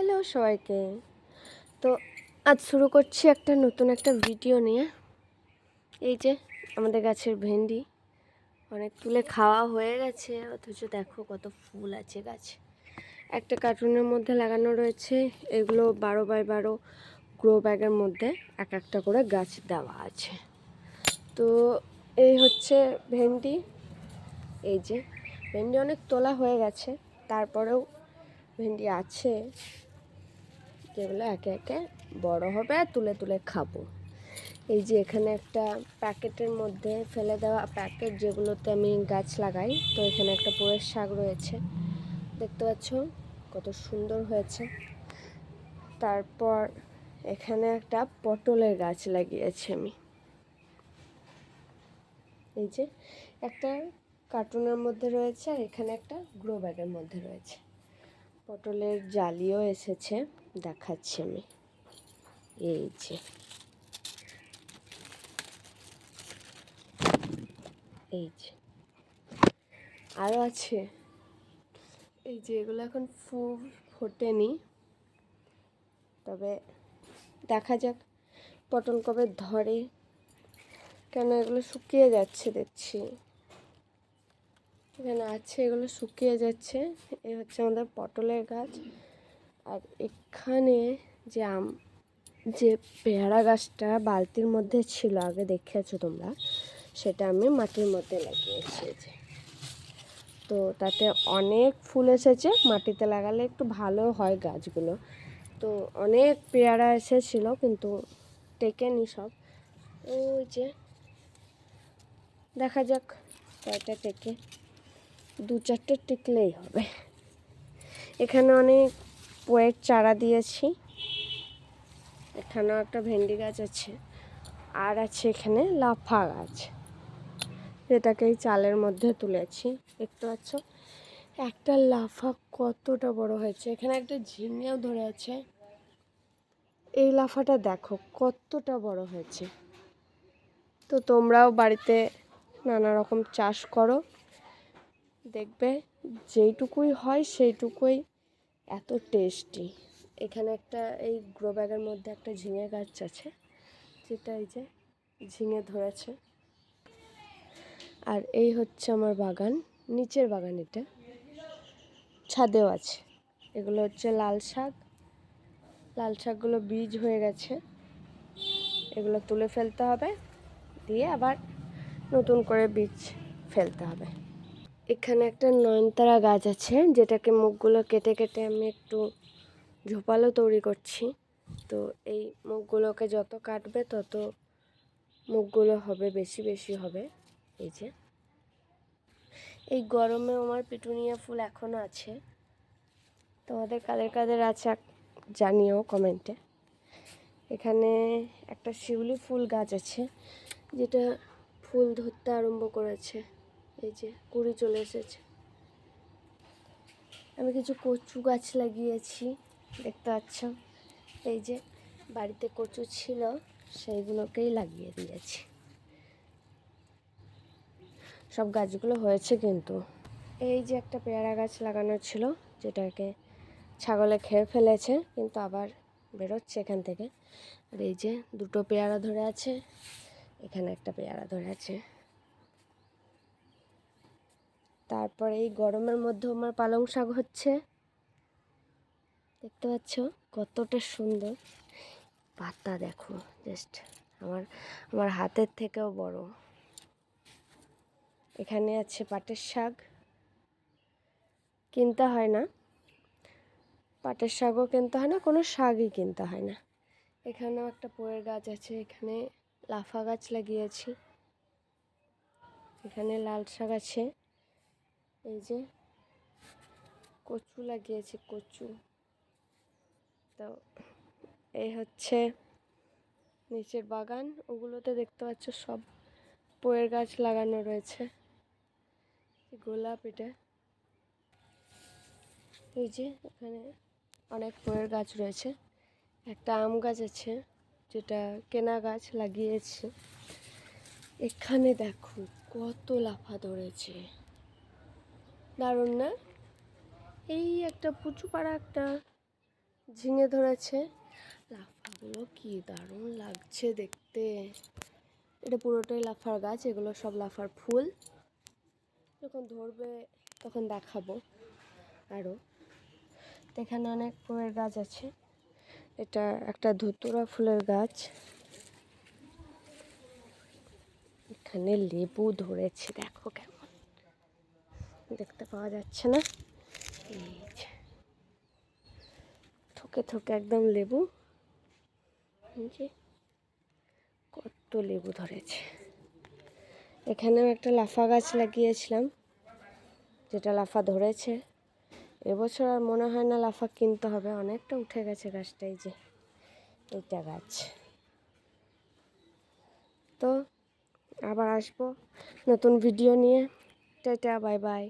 Hello সবাইকে। তো আজ শুরু করছি একটা নতুন একটা ভিডিও নিয়ে। এই যে আমাদের গাছের ভেন্ডি। অনেক তুলে খাওয়া হয়ে গেছে, অথচ দেখো কত ফুল আছে গাছে। একটা কার্টুনের মধ্যে লাগানো রয়েছে, এগুলো বারো বাই বারো গ্রো ব্যাগের মধ্যে এক একটা করে গাছ দেওয়া আছে। তো এই হচ্ছে ভেন্ডি। এই যে ভেন্ডি অনেক তোলা হয়ে গেছে, তারপরেও ভেন্ডি আছে। যেগুলো একে একে বড় হবে আর তুলে তুলে খাব। এই যে এখানে একটা প্যাকেটের মধ্যে ফেলে দেওয়া প্যাকেট যেগুলোতে আমি গাছ লাগাই, তো এখানে একটা পোয়ের শাক রয়েছে। দেখতে পাচ্ছ কত সুন্দর হয়েছে। তারপর এখানে একটা পটলের গাছ লাগিয়েছি আমি। এই যে একটা কার্টুনের মধ্যে রয়েছে আর এখানে একটা গ্রো ব্যাগের মধ্যে রয়েছে। পটলের জালিও এসেছে, দেখাচ্ছি আমি। এই যে। এই যে। আরও আছে। এই যে এগুলো এখন ফুল ফোটেনি। তবে দেখা যাক পটল কবে ধরে। কেন এগুলো শুকিয়ে যাচ্ছে দেখছি। এখানে আছে, এগুলো শুকিয়ে যাচ্ছে। এই হচ্ছে আমাদের পটলের গাছ। আর এখানে যে আম, যে পেয়ারা গাছটা বালতির মধ্যে ছিল, আগে দেখেছ তোমরা? সেটা আমি মাটির মধ্যে লাগিয়েছি যে। তো তাতে অনেক ফুল এসেছে, মাটিতে লাগালে একটু ভালো হয় গাছগুলো। তো অনেক পেয়ারা এসেছিল, কিন্তু টেকেনি সব। ওই যে, দেখা যাক কয়টা টেকে। দু চারটে টিকলেই হবে। এখানে অনেক পোয়ের চারা দিয়েছি। এখানেও একটা ভেন্ডি গাছ আছে। আর আছে এখানে লাফা গাছ। যেটাকে এই চালের মধ্যে তুলেছি। দেখতে পাচ্ছ? একটা লাফা কতটা বড় হয়েছে। এখানে একটা ঝিঙেও ধরে আছে। এই লাফাটা দেখো কতটা বড় হয়েছে। তো তোমরাও বাড়িতে নানা রকম চাষ করো। দেখবে যেইটুকুই হয় সেইটুকুই এত টেস্টি। এখানে একটা এই গ্রো ব্যাগের মধ্যে একটা ঝিঙে গাছ আছে, যেটা এই যে ঝিঙে ধরেছে। আর এই হচ্ছে আমার বাগান, নিচের বাগান এটা। ছাদেও আছে। এগুলো হচ্ছে লাল শাক। লাল শাকগুলো বীজ হয়ে গেছে। এগুলো তুলে ফেলতে হবে, দিয়ে আবার নতুন করে বীজ ফেলতে হবে। এখানে একটা নয়নতারা গাছ আছে, যেটাকে মুখগুলো কেটে কেটে আমি একটু ঝোপালো তৈরি করছি। তো এই মুখগুলোকে যত কাটবে তত মুখগুলো হবে, বেশি বেশি হবে। এই যে। এই গরমে আমার পিটুনিয়া ফুল এখনও আছে। তোমাদের কাদের কাদের আছে জানিও কমেন্টে। এখানে একটা শিউলি ফুল গাছ আছে, যেটা ফুল ধরতে আরম্ভ করেছে। এই যে কুড়ি চলে এসেছে। আমি কিছু কচু গাছ লাগিয়েছি, দেখতে পাচ্ছ। এই যে বাড়িতে কচু ছিল, সেইগুলোকেই লাগিয়ে দিয়েছি। সব গাছগুলো হয়েছে কিন্তু। এই যে একটা পেয়ারা গাছ লাগানো ছিল, যেটাকে ছাগলে খেয়ে ফেলেছে, কিন্তু আবার বেরোচ্ছে এখান থেকে। আর এই যে দুটো পেয়ারা ধরে আছে, এখানে একটা পেয়ারা ধরে আছে। তারপরে এই গরমের মধ্যে আমার পালং শাক হচ্ছে। দেখতে পাচ্ছ? কতটা সুন্দর। পাতা দেখো জাস্ট আমার আমার হাতের থেকেও বড়। এখানে আছে পাটের শাক। কিনতে হয় না। পাটের শাকও কিনতে হয় না, কোনো শাকই কিনতে হয় না। এখানেও একটা পোয়ের গাছ আছে, এখানে লাফা গাছ লাগিয়েছি। এখানে লাল শাক আছে। এই যে কচু লাগিয়েছি, কচু। তো এই হচ্ছে নিচের বাগান, ওগুলোতে দেখতে পাচ্ছ সব পয়ের গাছ লাগানো রয়েছে। গোলাপ এটা। এই যে এখানে অনেক পয়ের গাছ রয়েছে। একটা আম গাছ আছে যেটা কেনা গাছ লাগিয়েছে। এখানে দেখো কত লাফা ধরেছে। দারুণ না? এই একটা পুচু পাড়া একটা ঝিঙে ধরেছে। লাফাগুলো কি দারুণ লাগছে দেখতে। এটা পুরোটাই লাফার গাছ, এগুলো সব লাফার ফুল। যখন ধরবে তখন দেখাবো আরও এখানে অনেক ফুলের গাছ আছে। এটা একটা ধুতুরা ফুলের গাছ। এখানে লেবু ধরেছে, দেখো কেমন দেখতে পাওয়া যাচ্ছে না। থোকে থোকে একদম লেবু। যে কত লেবু ধরেছে। এখানেও একটা লাফা গাছ লাগিয়েছিলাম, যেটা লাফা ধরেছে। এবছর আর মনে হয় না লাফা কিনতে হবে, অনেকটা উঠে গেছে গাছটাই যে এইটা গাছ। তো আবার আসব নতুন ভিডিও নিয়ে। Tata, bye bye.